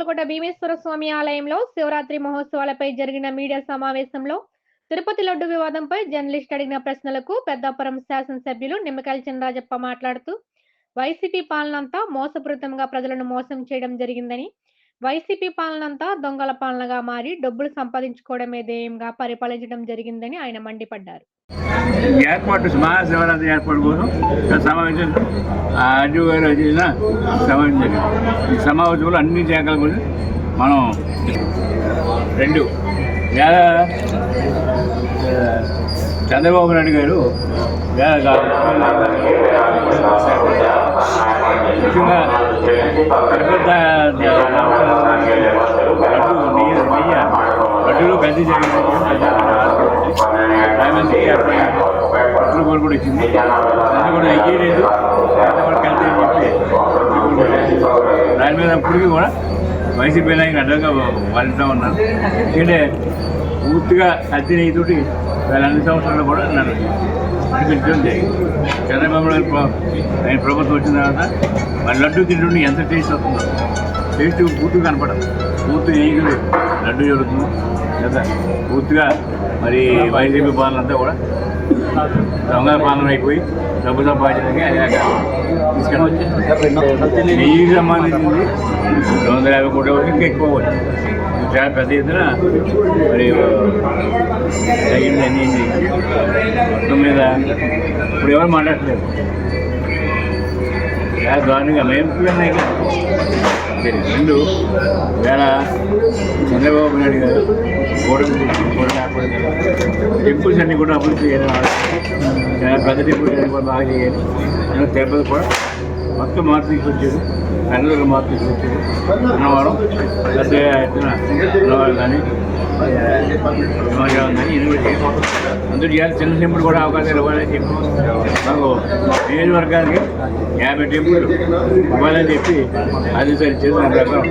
కోట భీమేశ్వర స్వామి ఆలయంలో శివరాత్రి మహోత్సవాలపై జరిగిన మీడియా సమావేశంలో తిరుపతి లడ్డు వివాదంపై జర్నలిస్ట్ అడిగిన ప్రశ్నలకు పెద్దాపురం శాసనసభ్యులు నిమ్మకాయల చినరాజప్ప మాట్లాడుతూ వైసీపీ పాలనంతా మోసపూరితంగా ప్రజలను మోసం చేయడం జరిగిందని వైసీపీ పాలనంతా దొంగల పాలనగా మారి డబ్బులు సంపాదించుకోవడమే ధ్యేయంగా పరిపాలించడం జరిగిందని ఆయన మండిపడ్డారు. ఈ ఏర్పాటు మహాశివరాత్రి ఏర్పాటు కోసం సమావేశం ఆ గారు చేసిన సమావేశం జరిగింది. ఈ సమావేశంలో అన్ని శాఖల గురించి మనం రెండు చంద్రబాబు నాయుడు గారు ముఖ్యంగా ముఖ్యంగా తిరుపతి లడ్డు నెయ్యి నెయ్యి లడ్డులో గంజీ జరిగింది పత్రులు కూడా కూడా ఇచ్చింది అది కూడా ఎయ్యలేదు కూడా దాని మీద అప్పటికి కూడా వైసీపీ నాయకులు అడ్డంగా వాడుతూ ఉన్నారు. ఎందుకంటే పూర్తిగా కత్తి నెయ్యితోటి వేల అన్ని సంవత్సరాలు కూడా నన్ను నడిపించడం జరిగింది. చంద్రబాబు నాయుడు ఆయన ప్రభుత్వం వచ్చిన తర్వాత మన లడ్డు తింటుండి ఎంత టేస్ట్ వస్తుందో. టేస్ట్ పూర్తిగా కనపడదు. పూర్తి ఈగులు లడ్డు జరుగుతుంది. కదా పూర్తిగా మరి వైసీపీ పాలన అంతా కూడా దొంగల పాలన అయిపోయి డబ్బు సంపాదించడానికి తీసుకెళ్ళి నెయ్యి సంబంధించింది రెండు వందల యాభై కోట్ల వరకు ఇంకా ఎక్కువ అవ్వచ్చు. చాలా పెద్ద ఎత్తున మరి తగినది అన్ని. మొత్తం మీద ఇప్పుడు ఎవరు మాట్లాడట్లేదు. కదా సరే, రెండు. వేళ చంద్రబాబు నాయుడు గారు కూడా టెంపుల్స్ అన్ని కూడా అభివృద్ధి చేయాలని. చాలా పెద్ద టెంపుల్స్ బాగా చేయాలి తిరుపతి కూడా మొత్తం మార్పు వచ్చారు. కన్నూరు మార్పు వచ్చారు. అన్నవరం పెద్ద ఎత్తున అన్నవరం కానీ సమాచారం కానీ ఇది కూడా అందరూ చేయాలి. చిన్న టెంపుల్ కూడా అవకాశాలు ఇవ్వాలని చెప్పి మాకు నియోజకవర్గానికి యాభై టెంపుల్ ఇవ్వాలని చెప్పి అది సరి చేసిన ప్రకారం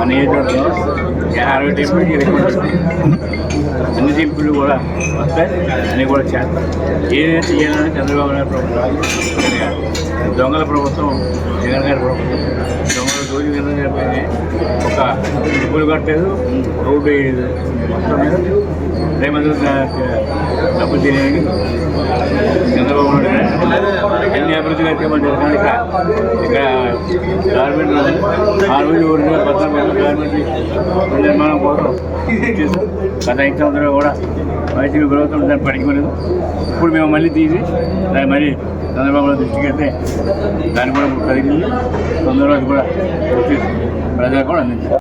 ఆ నియోజకవర్గంలో అరవై టెంపుల్ అన్ని టెంపుల్ కూడా వస్తాయి. అన్నీ కూడా చేస్తాయి ఏదైతే చేయాలని చంద్రబాబు నాయుడు ప్రభుత్వం దొంగల ప్రభుత్వం జగన్ గారి ప్రభుత్వం దొంగల రోజు జగన్ గారి ఒక డబ్బులు కట్టలేదు రోడ్డు వేయలేదు. మొత్తం మీద రేమందరూ డబ్బులు తినేది చంద్రబాబు నాయుడు గారు ఎన్ని అభివృద్ధి కట్టేయమంటారు కానీ ఇక్కడ ఇక్కడ గవర్నమెంట్ ఆరు రోజు రెండు వేల పద్నాలుగు గవర్నమెంట్ నిర్మాణం కోసం గత ఐదు సంవత్సరాలు కూడా వైసీపీ ప్రభుత్వం దాన్ని పడుకోలేదు ఇప్పుడు మేము మళ్ళీ తీసి దాన్ని మళ్ళీ చంద్రబాబు దృష్టికి వెళ్తే దాన్ని కూడా కదిలి తొందరగా కూడా ప్రజలకు కూడా అందించారు.